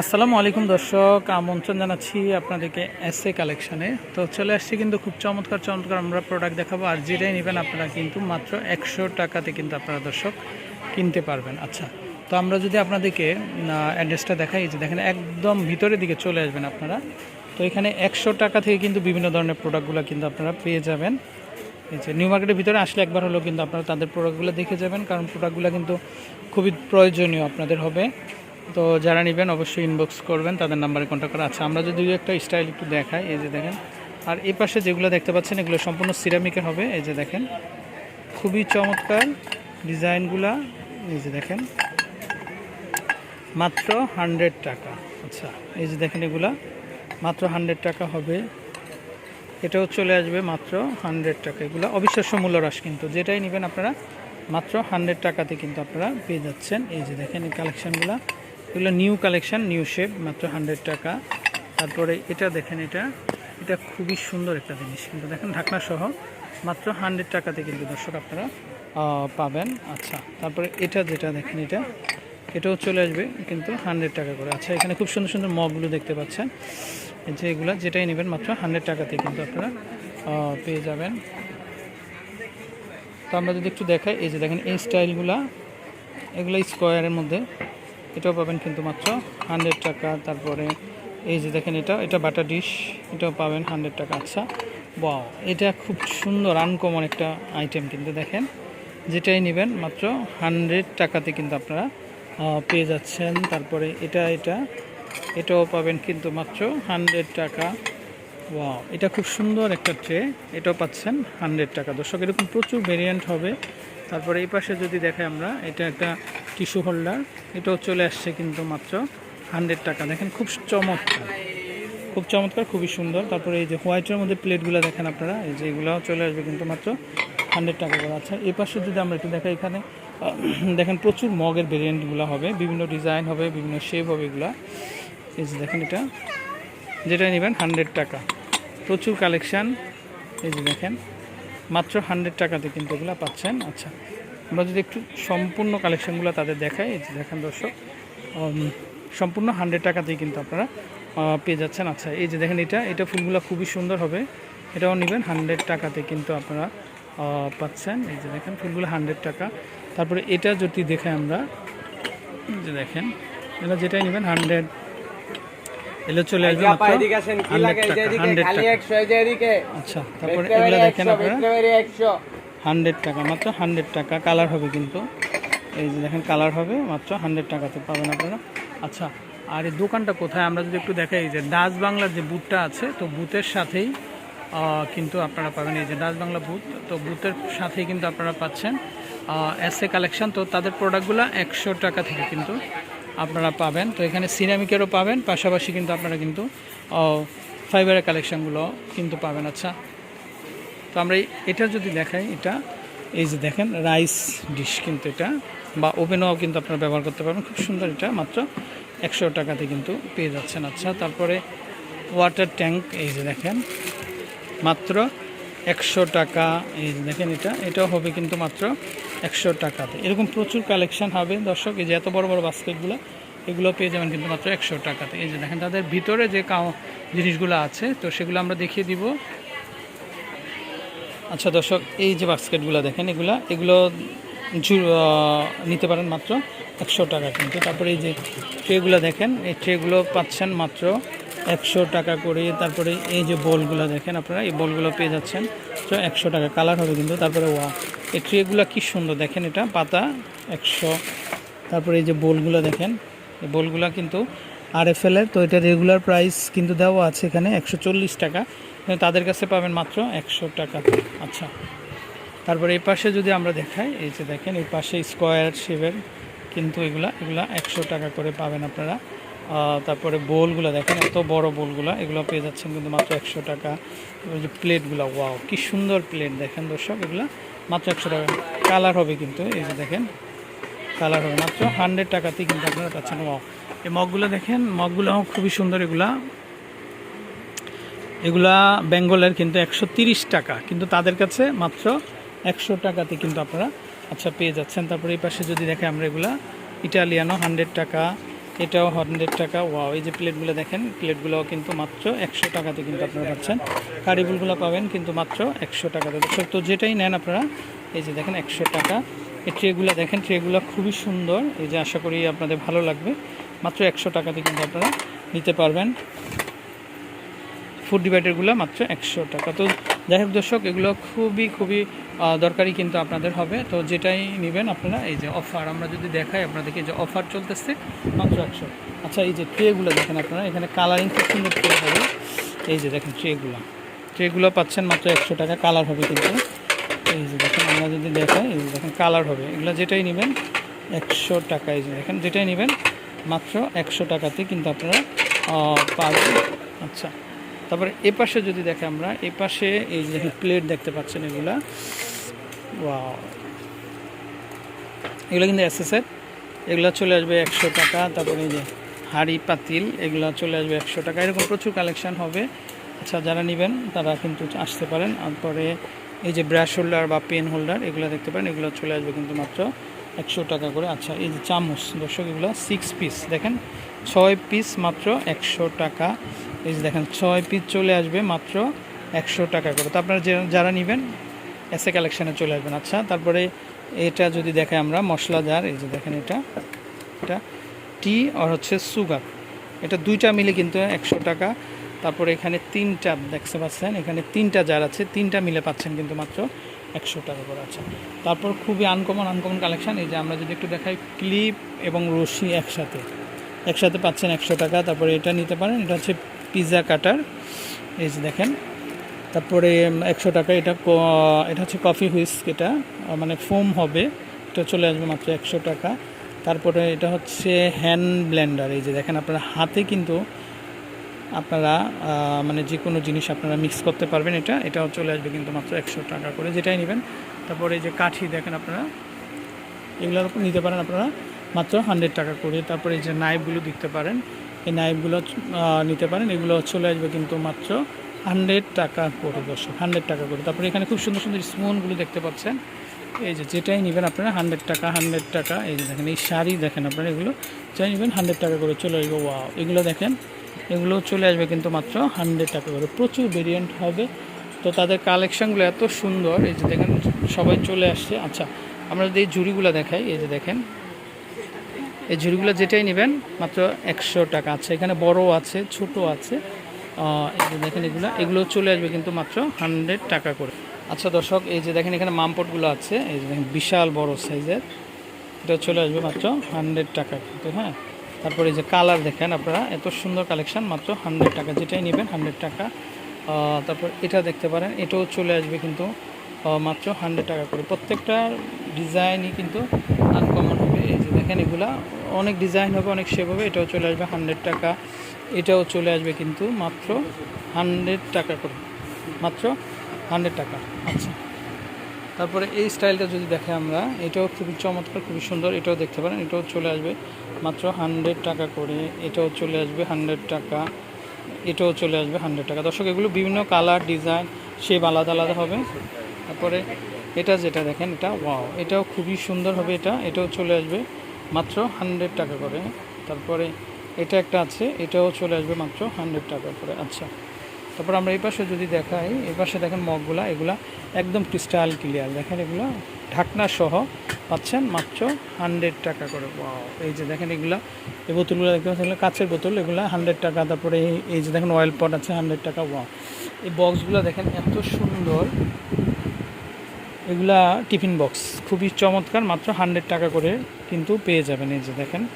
আসসালামু আলাইকুম দর্শক, আমন্ত্রণ জানাচ্ছি আপনাদেরকে এ কালেকশানে। তো চলে আসছি কিন্তু খুব চমৎকার চমৎকার আমরা প্রোডাক্ট দেখাবো। আর যেটাই নেবেন আপনারা কিন্তু মাত্র একশো টাকাতে কিন্তু আপনারা দর্শক কিনতে পারবেন। আচ্ছা তো আমরা যদি আপনাদেরকে অ্যাড্রেসটা দেখাই যে দেখেন একদম ভিতরের দিকে চলে আসবেন আপনারা। তো এখানে একশো টাকা থেকে কিন্তু বিভিন্ন ধরনের প্রোডাক্টগুলো কিন্তু আপনারা পেয়ে যাবেন। এই যে নিউ মার্কেটের ভিতরে আসলে একবার হলেও কিন্তু আপনারা তাদের প্রোডাক্টগুলো দেখে যাবেন, কারণ প্রোডাক্টগুলো কিন্তু খুবই প্রয়োজনীয় আপনাদের হবে। তো যারা নেবেন অবশ্যই ইনবক্স করবেন, তাদের নাম্বারে কন্ট্যাক্ট করা আচ্ছা আমরা যদি একটা স্টাইল একটু দেখাই, এই যে দেখেন। আর এই পাশে যেগুলো দেখতে পাচ্ছেন, এগুলো সম্পূর্ণ সিরামিকের হবে। এই যে দেখেন, খুবই চমৎকার ডিজাইনগুলা। এই যে দেখেন, মাত্র হান্ড্রেড টাকা। আচ্ছা এই যে দেখেন এগুলা, মাত্র হান্ড্রেড টাকা হবে। এটাও চলে আসবে মাত্র হান্ড্রেড টাকা। এগুলো অবিশ্বাস্য মূল্য হ্রাস কিন্তু। যেটাই নেবেন আপনারা, মাত্র হান্ড্রেড টাকাতে কিন্তু আপনারা পেয়ে যাচ্ছেন। এই যে দেখেন, এই কালেকশানগুলো এগুলো নিউ কালেকশন নিউ শেপ মাত্র হান্ড্রেড টাকা। তারপরে এটা দেখেন এটা। এটা খুবই সুন্দর একটা জিনিস। কিন্তু দেখেন ঢাকনা সহ মাত্র হান্ড্রেড টাকাতে কিন্তু দর্শক আপনারা পাবেন। আচ্ছা তারপরে এটা যেটা দেখেন এটা, এটাও চলে আসবে কিন্তু হান্ড্রেড টাকা করে। আচ্ছা এখানে খুব সুন্দর সুন্দর মগগুলো দেখতে পাচ্ছেন। যে এগুলো, যেটাই নেবেন মাত্র হান্ড্রেড টাকাতে কিন্তু আপনারা পেয়ে যাবেন। তো আমরা যদি একটু দেখাই, এই যে দেখেন এই স্টাইলগুলা এগুলো স্কোয়ারের মধ্যে। এটাও পাবেন কিন্তু মাত্র হান্ড্রেড টাকা। তারপরে এই যে দেখেন এটা এটা বাটার ডিশ, এটাও পাবেন হান্ড্রেড টাকা। আচ্ছা বাও এটা খুব সুন্দর, আনকমন একটা আইটেম কিন্তু দেখেন। যেটাই নেবেন মাত্র হান্ড্রেড টাকাতে কিন্তু আপনারা পেয়ে যাচ্ছেন। তারপরে এটা এটা, এটাও পাবেন কিন্তু মাত্র হান্ড্রেড টাকা। ওয়াও, এটা খুব সুন্দর একটা ট্রে, এটাও পাচ্ছেন হান্ড্রেড টাকা। দর্শক, এরকম প্রচুর ভেরিয়েন্ট হবে। তারপরে এই পাশে যদি দেখাই আমরা, এটা একটা টিস্যু হোল্ডার এটাও চলে আসছে কিন্তু মাত্র হান্ড্রেড টাকা। দেখেন খুব চমৎকার খুব চমৎকার, খুবই সুন্দর। তারপরে এই যে হোয়াইটের মধ্যে প্লেটগুলো দেখেন আপনারা, এই যে এগুলোও চলে আসবে কিন্তু মাত্র হান্ড্রেড টাকা করে। আচ্ছা এই পাশে যদি আমরা একটু দেখাই এখানে দেখেন প্রচুর মগের ভেরিয়েন্টগুলো হবে, বিভিন্ন ডিজাইন হবে, বিভিন্ন শেপ হবে এগুলা। এই যে দেখেন এটা যেটা নেবেন হান্ড্রেড টাকা। প্রচুর কালেকশান এই যে দেখেন। মাত্র হান্ড্রেড টাকাতে কিন্তু এগুলো পাচ্ছেন। আচ্ছা আমরা যদি একটু সম্পূর্ণ কালেকশানগুলো তাদের দেখাই, এই যে দেখেন দর্শক সম্পূর্ণ হান্ড্রেড টাকাতেই কিন্তু আপনারা পেয়ে যাচ্ছেন। আচ্ছা এই যে দেখেন এটা এটা ফুলগুলো খুবই সুন্দর হবে। এটাও নেবেন হান্ড্রেড টাকাতে কিন্তু আপনারা পাচ্ছেন। এই যে দেখেন, ফুলগুলো হান্ড্রেড টাকা। তারপরে এটা যদি দেখে আমরা যে দেখেন এটা যেটাই নেবেন হান্ড্রেড এগুলো চলে আসবে মাত্র এদিকে আসেন কি 100 লাগে? এই যে টাকা, এদিকে 100 খালি টাকা। 100 এই যে এদিকে। আচ্ছা তারপরে এগুলো দেখেন 100 আপনারা। ভেট্রে বেরি 100 হান্ড্রেড টাকা মাত্র হান্ড্রেড টাকা। কালার হবে কিন্তু। এই যে দেখেন কালার হবে মাত্র হান্ড্রেড টাকাতে পাবেন আপনারা। আচ্ছা আর এই দোকানটা কোথায়? আমরা যদি একটু দেখাই এই যে ডাচ বাংলার যে বুথটা আছে তো বুথের সাথেই কিন্তু আপনারা পাবেন। এই যে ডাচ বাংলা বুথ তো বুথের সাথেই কিন্তু আপনারা পাচ্ছেন এস এ কালেকশন তো তাদের প্রোডাক্টগুলো একশো টাকা থেকে কিন্তু আপনারা পাবেন। তো এখানে সিরামিকেরও পাবেন, পাশাপাশি কিন্তু আপনারা কিন্তু ফাইবারের কালেকশানগুলো কিন্তু পাবেন। আচ্ছা তো আমরা এটা যদি দেখাই, এটা, এই যে দেখেন রাইস ডিশ কিন্তু এটা, বা ওভেনও কিন্তু আপনারা ব্যবহার করতে পারবেন। খুব সুন্দর এটা, মাত্র একশো টাকাতে কিন্তু পেয়ে যাচ্ছেন। আচ্ছা তারপরে ওয়াটার ট্যাঙ্ক এই যে দেখেন, মাত্র একশো টাকা, এই দেখেন এটা, এটাও হবে কিন্তু মাত্র একশো টাকাতে। এরকম প্রচুর কালেকশন হবে। দর্শক, এই যে এত বড় বড় বাস্কেটগুলো, এগুলো পেয়ে যাবেন কিন্তু মাত্র একশো টাকাতে। এই যে দেখেন, তাদের ভিতরে যে কাউ জিনিসগুলো আছে, তো সেগুলো আমরা দেখিয়ে দিব। আচ্ছা দর্শক, এই যে বাস্কেটগুলো দেখেন, এগুলা, এগুলো নিতে পারেন মাত্র একশো টাকা কিন্তু। তারপরে এই যে ট্রেগুলো দেখেন, এই ট্রেগুলো পাচ্ছেন মাত্র একশো টাকা করে, তারপরে এই যে বলগুলো দেখেন আপনারা, এই বলগুলো পেয়ে যাচ্ছেন। তো একশো টাকা কালার হবে কিন্তু, তারপরে ওয়া। এই ট্রেগুলো কি সুন্দর, দেখেন এটা, পাতা একশো। তারপরে এই যে বলগুলো দেখেন, এই বোলগুলো কিন্তু আর এফ এর, তো এটা রেগুলার প্রাইস কিন্তু দেওয়া আছে এখানে, একশো চল্লিশ টাকা। তাদের কাছে পাবেন মাত্র একশো টাকা। আচ্ছা তারপরে এই পাশে যদি আমরা দেখাই, এই যে দেখেন, এই পাশে স্কোয়ার শেপের কিন্তু এগুলা এগুলা একশো টাকা করে পাবেন আপনারা। তারপরে বোলগুলো দেখেন, এত বড় বোলগুলো, এগুলো পেয়ে যাচ্ছেন কিন্তু মাত্র একশো টাকা। যে প্লেটগুলো, ওয়াও, কি সুন্দর প্লেট, দেখেন দর্শক, এগুলা মাত্র একশো টাকা। কালার হবে কিন্তু, এই যে দেখেন, কালার হবে, মাত্র হান্ড্রেড টাকাতেই কিন্তু আপনারা পাচ্ছেন, ওয়াও। এই মগগুলো দেখেন মগগুলো খুবই সুন্দর এগুলা। এগুলা বেঙ্গলের কিন্তু একশো টাকা, কিন্তু তাদের কাছে মাত্র একশো টাকাতে কিন্তু আপনারা আচ্ছা পেয়ে যাচ্ছেন। তারপরে এই পাশে যদি দেখে আমরা এগুলা ইটালিয়ানো হান্ড্রেড টাকা এটাও হান্ড্রেড টাকা। ওয়াও এই যে প্লেটগুলো দেখেন প্লেটগুলো কিন্তু মাত্র একশো টাকাতে কিন্তু আপনারা পাচ্ছেন। কারিবুলগুলো পাবেন কিন্তু মাত্র একশো টাকাতে। দর্শক তো যেটাই নেন আপনারা, এই যে দেখেন একশো টাকা। এই ট্রেগুলো দেখেন ট্রেগুলো খুবই সুন্দর। এই যে আশা করি আপনাদের ভালো লাগবে। মাত্র একশো টাকাতে কিন্তু আপনারা নিতে পারবেন। ফুড ডিভাইডারগুলো মাত্র একশো টাকা। তো যাই হোক দর্শক, এগুলো খুবই খুবই দরকারি কিন্তু আপনাদের হবে। তো যেটাই নেবেন আপনারা, এই যে অফার আমরা যদি দেখাই আপনাদেরকে যে অফার চলতেছে মাত্র একশো। আচ্ছা এই যে ট্রেগুলো দেখেন আপনারা, এখানে কালারিং খুব সুন্দর ট্রে হবে। এই যে দেখেন ট্রেগুলো ট্রেগুলো পাচ্ছেন মাত্র একশো টাকা কালার হবে কিন্তু। এই যে দেখেন, আমরা যদি দেখাই, এই যে দেখেন কালার হবে। এগুলো যেটাই নেবেন, একশো টাকা এই যে দেখেন, যেটাই নেবেন, মাত্র একশো টাকাতে কিন্তু আপনারা পাবেন আচ্ছা। তারপরে এ পাশে যদি দেখে আমরা এ পাশে এই যে প্লেট দেখতে পাচ্ছেন এগুলা, ওয়াও। এগুলো কিন্তু এসএসের এগুলো চলে আসবে একশো টাকা, তারপরে এই যে হাঁড়ি পাতিল, এগুলো চলে আসবে একশো টাকা। এরকম প্রচুর কালেকশন হবে। আচ্ছা যারা নেবেন, তারা কিন্তু আসতে পারেন। তারপরে এই যে ব্রাশ হোল্ডার বা পেন হোল্ডার এগুলো দেখতে পারেন, এগুলো চলে আসবে কিন্তু মাত্র একশো টাকা করে। আচ্ছা এই যে চামচ, দর্শক, এগুলো সিক্স পিস দেখেন, ছয় পিস মাত্র একশো টাকা। এই যে দেখেন, ছয় পিস চলে আসবে মাত্র একশো টাকা করে। তো আপনারা যারা নেবেন এসে কালেকশানে চলে আসবেন। আচ্ছা তারপরে এটা যদি দেখে আমরা, মশলাদার, এই যে দেখেন এটা এটা টি আর হচ্ছে সুগার এটা দুইটা মিলে কিন্তু একশো টাকা। তারপরে এখানে তিনটা, দেখতে পাচ্ছেন, এখানে তিনটা জার আছে, তিনটা মিলে পাচ্ছেন কিন্তু মাত্র একশো টাকা করে আছে। তারপর খুবই আনকমন আনকমন কালেকশান এই যে আমরা যদি একটু দেখাই ক্লিপ এবং রশি একসাথে। একসাথে পাচ্ছেন একশো টাকা, তারপরে এটা নিতে পারেন, এটা হচ্ছে পিৎজা কাটার এই যে দেখেন। তারপরে একশো টাকা, এটা এটা হচ্ছে কফি হুইস্ক এটা মানে ফোম হবে, এটা চলে আসবে মাত্র একশো টাকা। তারপরে এটা হচ্ছে হ্যান্ড ব্লেন্ডার এই যে দেখেন, আপনারা হাতে কিন্তু আপনারা মানে যে কোনো জিনিস আপনারা মিক্স করতে পারবেন এটা। এটাও চলে আসবে কিন্তু মাত্র একশো টাকা করে, যেটাই নেবেন। তারপরে যে কাঠি দেখেন আপনারা, এগুলোর উপর নিতে পারেন আপনারা মাত্র হান্ড্রেড টাকা করে। তারপরে যে নাইফগুলো দেখতে পারেন, এই নাইফগুলো নিতে পারেন। এগুলো চলে আসবে কিন্তু মাত্র হান্ড্রেড টাকা করে দর্শক হান্ড্রেড টাকা করে। তারপরে এখানে খুব সুন্দর সুন্দর স্পুনগুলো দেখতে পাচ্ছেন। এই যে যেটাই নেবেন আপনারা হান্ড্রেড টাকা হান্ড্রেড টাকা। এই যে দেখেন, এই শাড়ি দেখেন আপনারা এগুলো, যাই নেবেন হান্ড্রেড টাকা করে চলে আসবে। ওয়াও এগুলো দেখেন এগুলো চলে আসবে কিন্তু মাত্র হান্ড্রেড টাকা করে। প্রচুর ভেরিয়েন্ট হবে। তো তাদের কালেকশনগুলো এত সুন্দর। এই যে দেখেন, সবাই চলে আসছে। আচ্ছা আমরা যদি এই ঝুড়িগুলো দেখাই, এই যে দেখেন, এই ঝুড়িগুলো যেটাই নেবেন, মাত্র একশো টাকা আছে। এখানে বড় আছে, ছোট আছে। এই যে দেখেন এগুলো এগুলো চলে আসবে কিন্তু মাত্র হান্ড্রেড টাকা করে। আচ্ছা দর্শক, এই যে দেখেন, এখানে মামপটগুলো আছে। এই যে দেখেন, বিশাল বড় সাইজের এটা চলে আসবে মাত্র হান্ড্রেড টাকা। কিন্তু হ্যাঁ তারপরে যে কালার দেখেন আপনারা, এত সুন্দর কালেকশান, মাত্র হান্ড্রেড টাকা যেটাই নেবেন, হান্ড্রেড টাকা। তারপর এটা দেখতে পারেন, এটাও চলে আসবে কিন্তু মাত্র হান্ড্রেড টাকা করে। প্রত্যেকটা ডিজাইনই কিন্তু আনকমন হবে। এই যে দেখেন এগুলা, অনেক ডিজাইন হবে, অনেক শেপ হবে, এটাও চলে আসবে হান্ড্রেড টাকা। এটাও চলে আসবে কিন্তু মাত্র হান্ড্রেড টাকা করে। মাত্র হান্ড্রেড টাকা। আচ্ছা। তারপরে এই স্টাইলটা যদি দেখে আমরা, এটাও খুবই চমৎকার, খুবই সুন্দর, এটাও দেখতে পারেন, এটাও চলে আসবে। মাত্র হান্ড্রেড টাকা করে, এটাও চলে আসবে হান্ড্রেড টাকা, এটাও চলে আসবে হান্ড্রেড টাকা। দর্শক, এগুলো বিভিন্ন কালার ডিজাইন শেপ আলাদা আলাদা হবে। তারপরে এটা যেটা দেখেন, এটা ওয়াও এটাও খুবই সুন্দর হবে এটা, এটাও চলে আসবে মাত্র হান্ড্রেড টাকা করে। তারপরে এটা একটা আছে, এটাও চলে আসবে মাত্র হান্ড্রেড টাকা করে। আচ্ছা তারপর আমরা এই পাশে যদি দেখাই, এই পাশে দেখেন মগগুলা, এগুলা একদম ক্রিস্টাল ক্লিয়ার দেখেন এগুলো ঢাকনা সহ পাচ্ছেন মাত্র হান্ড্রেড টাকা করে। এই যে দেখেন এগুলা, এই বোতলগুলো দেখতে পাচ্ছেন কাঁচের বোতল, এগুলো হান্ড্রেড টাকা। তারপরে এই- যে দেখেন অয়েল পট আছে হান্ড্রেড টাকা। ওয়াও এই বক্সগুলো দেখেন এত সুন্দর। এগুলা টিফিন বক্স খুবই চমৎকার, মাত্র হান্ড্রেড টাকা করে কিন্তু পেয়ে যাবেন। এই যে দেখেন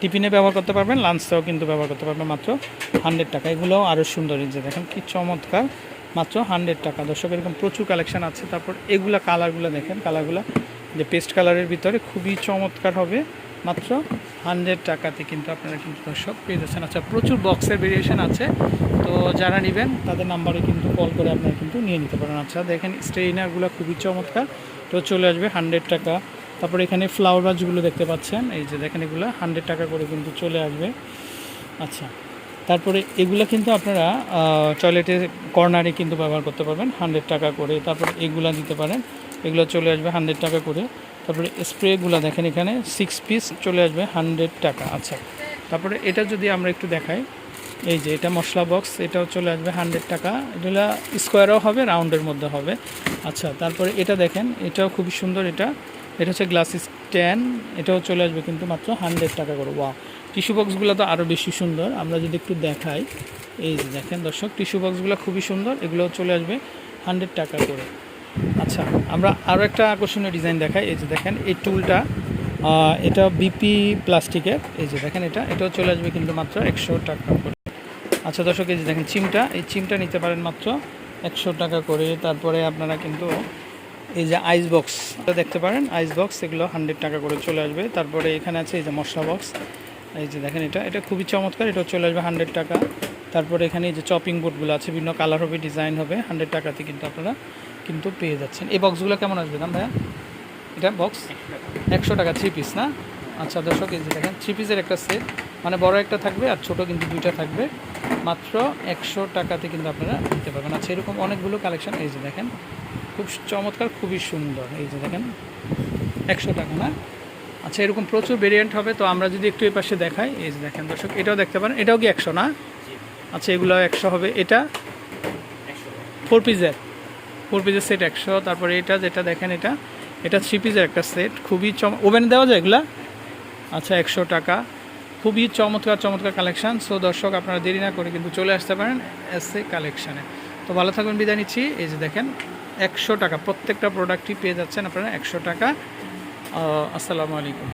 টিফিনে ব্যবহার করতে পারবেন, লাঞ্চটাও কিন্তু ব্যবহার করতে পারবেন মাত্র হান্ড্রেড টাকা। এগুলোও আরও সুন্দর যে দেখেন, কি চমৎকার। মাত্র হান্ড্রেড টাকা। দর্শক, এরকম প্রচুর কালেকশান আছে। তারপর এগুলা কালারগুলো দেখেন কালারগুলো যে পেস্ট কালারের ভিতরে খুবই চমৎকার হবে। মাত্র হান্ড্রেড টাকাতে কিন্তু আপনারা কিন্তু দর্শক পেয়ে যাচ্ছেন। আচ্ছা প্রচুর বক্সের ভেরিয়েশন আছে। তো যারা নেবেন, তাদের নাম্বারে কিন্তু কল করে আপনারা কিন্তু নিয়ে নিতে পারেন। আচ্ছা দেখেন স্ট্রেইনারগুলো খুবই চমৎকার। তো চলে আসবে হান্ড্রেড টাকা। তারপর এখানে ফ্লাওয়ার বাজগুলো দেখতে পাচ্ছেন। এই যে দেখেন এগুলো হান্ড্রেড টাকা করে কিন্তু চলে আসবে। আচ্ছা তারপরে এগুলো কিন্তু আপনারা টয়লেটে কর্নারে কিন্তু ব্যবহার করতে পারবেন হান্ড্রেড টাকা করে। তারপরে এগুলা দিতে পারেন, এগুলো চলে আসবে হান্ড্রেড টাকা করে। তারপরে স্প্রেগুলো দেখেন এখানে সিক্স পিস চলে আসবে হান্ড্রেড টাকা। আচ্ছা তারপরে এটা যদি আমরা একটু দেখাই, এই যে এটা মশলা বক্স এটাও চলে আসবে হান্ড্রেড টাকা। এগুলো স্কোয়ারও হবে রাউন্ডের মধ্যে হবে। আচ্ছা তারপরে এটা দেখেন, এটাও খুবই সুন্দর এটা। এটা হচ্ছে গ্লাস স্ট্যান্ড এটাও চলে আসবে কিন্তু মাত্র হান্ড্রেড টাকা করে। ওয়া টিস্যু বক্সগুলো তো আরও বেশি সুন্দর। আমরা যদি একটু দেখাই, এই যে দেখেন দর্শক টিস্যু বক্সগুলো খুবই সুন্দর, এগুলোও চলে আসবে হান্ড্রেড টাকা করে। আচ্ছা আমরা আরও একটা আকর্ষণীয় ডিজাইন দেখাই। এই যে দেখেন, এই টুলটা এটা বিপি প্লাস্টিকের এই যে দেখেন এটা, এটাও চলে আসবে কিন্তু মাত্র একশো টাকা করে। আচ্ছা দর্শক, এই যে দেখেন, চিমটা, এই চিমটা নিতে পারেন মাত্র একশো টাকা করে। তারপরে আপনারা কিন্তু এই যে আইস বক্স দেখতে পারেন আইস বক্স এগুলো হান্ড্রেড টাকা করে চলে আসবে। তারপরে এখানে আছে এই যে মশলা বক্স এই যে দেখেন এটা এটা খুবই চমৎকার এটা চলে আসবে হান্ড্রেড টাকা। তারপরে এখানে এই যে চপিং বোর্ডগুলো আছে, বিভিন্ন কালার হবে ডিজাইন হবে হান্ড্রেড টাকাতে কিন্তু আপনারা কিন্তু পেয়ে যাচ্ছেন। এই বক্সগুলো কেমন আসবে দাম ভাইয়া? এটা বক্স একশো টাকা থ্রি পিস না? আচ্ছা দর্শক, এই যে দেখেন থ্রি পিসের একটা সেট মানে বড় একটা থাকবে আর ছোট কিন্তু দুইটা থাকবে। মাত্র একশো টাকাতে কিন্তু আপনারা দিতে পারবেন। আচ্ছা এরকম অনেকগুলো কালেকশন এই যে দেখেন খুব চমৎকার খুবই সুন্দর। এই যে দেখেন একশো টাকা না? আচ্ছা এরকম প্রচুর ভেরিয়েন্ট হবে তো আমরা যদি একটু এই পাশে দেখাই। এই যে দেখেন দর্শক এটাও দেখতে পারেন। এটাও কি একশো না? আচ্ছা এগুলো একশো হবে। এটা? ফোর পিসের ফোর পিসের সেট একশো। তারপরে এটা যেটা দেখেন এটা এটা থ্রি পিসের একটা সেট খুবই চম ওভেন দেওয়া যায় এগুলা? আচ্ছা একশো টাকা। খুবই চমৎকার চমৎকার কালেকশান সো দর্শক আপনারা দেরি না করে কিন্তু চলে আসতে পারেন এস এ কালেকশানে তো ভালো থাকবেন বিদায় নিচ্ছি। এই যে দেখেন একশো টাকা। প্রত্যেকটা প্রোডাক্টই পেয়ে যাচ্ছেন আপনারা একশো টাকা। আসসালামু আলাইকুম।